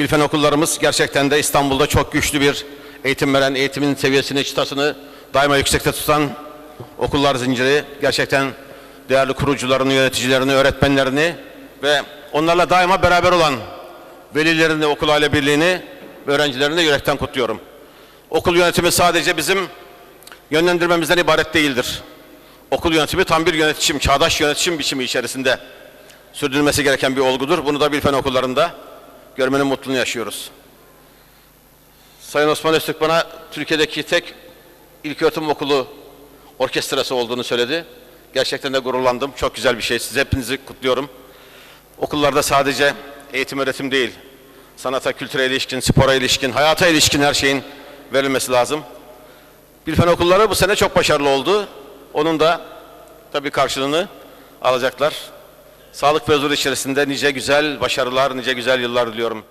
Bilfen okullarımız gerçekten de İstanbul'da çok güçlü bir eğitim veren, eğitimin seviyesini, çıtasını daima yüksekte tutan okullar zinciri. Gerçekten değerli kurucularını, yöneticilerini, öğretmenlerini ve onlarla daima beraber olan velilerini, okul aile birliğini ve öğrencilerini yürekten kutluyorum. Okul yönetimi sadece bizim yönlendirmemizden ibaret değildir. Okul yönetimi tam bir yönetişim, çağdaş yönetişim biçimi içerisinde sürdürülmesi gereken bir olgudur. Bunu da Bilfen okullarında görmenin mutluluğunu yaşıyoruz. Sayın Osman Öztürk bana Türkiye'deki tek ilköğretim okulu orkestrası olduğunu söyledi. Gerçekten de gururlandım. Çok güzel bir şey. Siz hepinizi kutluyorum. Okullarda sadece eğitim öğretim değil, sanata, kültüre ilişkin, spora ilişkin, hayata ilişkin her şeyin verilmesi lazım. Bilfen okulları bu sene çok başarılı oldu. Onun da tabii karşılığını alacaklar. Sağlık ve huzur içerisinde nice güzel başarılar, nice güzel yıllar diliyorum.